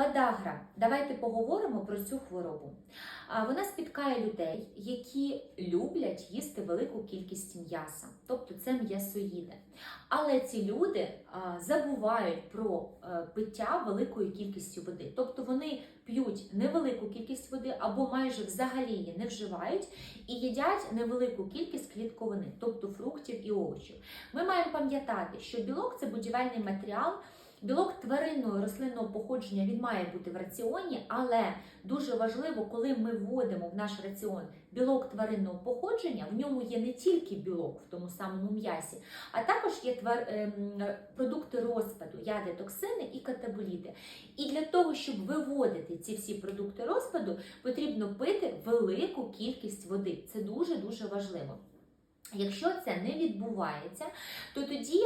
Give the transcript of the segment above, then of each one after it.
Подагра. Давайте поговоримо про цю хворобу. Вона спіткає людей, які люблять їсти велику кількість м'яса, тобто це м'ясоїди. Але ці люди забувають про е, пиття великою кількістю води. Тобто вони п'ють невелику кількість води або майже взагалі її не вживають і їдять невелику кількість клітковини, тобто фруктів і овочів. Ми маємо пам'ятати, що білок це будівельний матеріал. Білок тваринного рослинного походження він має бути в раціоні, але дуже важливо, коли ми вводимо в наш раціон білок тваринного походження, в ньому є не тільки білок в тому самому м'ясі, а також є твар... ем, продукти розпаду, яди, токсини і катаболіти. І для того, щоб виводити ці всі продукти розпаду, потрібно пити велику кількість води. Це дуже дуже важливо. Якщо це не відбувається, то тоді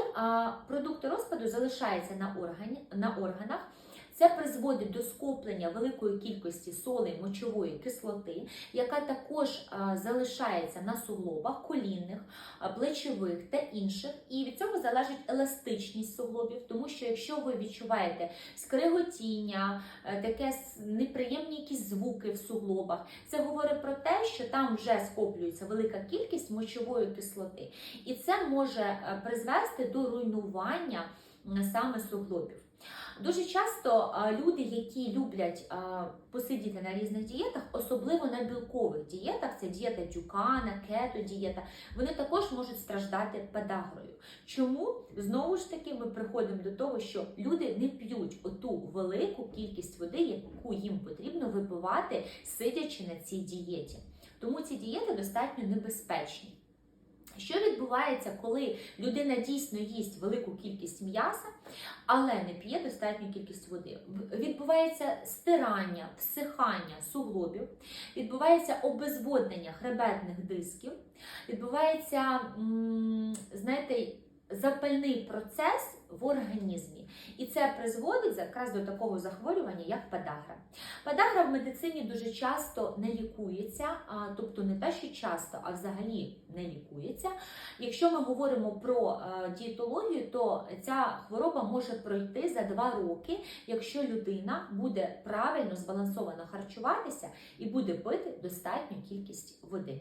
продукт розпаду залишаються на, органі, на органах. Це призводить до скоплення великої кількості соли мочової кислоти, яка також а, залишається на суглобах, колінних, а, плечових та інших. І від цього залежить еластичність суглобів, тому що якщо ви відчуваєте скриготіння, е, таке неприємні якісь звуки в суглобах, це говорить про те, що там вже скоплюється велика кількість мочової кислоти, і це може е, призвести до руйнування саме суглобів. Дуже часто люди, які люблять посидіти на різних дієтах, особливо на білкових дієтах, це дієта дюкана, кето дієта, вони також можуть страждати подагрою. Чому знову ж таки ми приходимо до того, що люди не п'ють оту велику кількість води, яку їм потрібно випивати, сидячи на цій дієті. Тому ці дієти достатньо небезпечні. Що відбувається, коли людина дійсно їсть велику кількість м'яса, але не п'є достатню кількість води? Відбувається стирання, всихання суглобів, відбувається обезводнення хребетних дисків, відбувається, знаєте, запальний процес в організмі. І це призводить якраз до такого захворювання, як подагра. Подагра в медицині дуже часто не лікується, тобто не те, що часто, а взагалі не лікується. Якщо ми говоримо про е, дієтологію, то ця хвороба може пройти за два роки, якщо людина буде правильно збалансовано харчуватися і буде пити достатню кількість води.